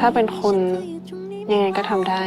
ถ้าเป็นคนยังไงก็ทำได้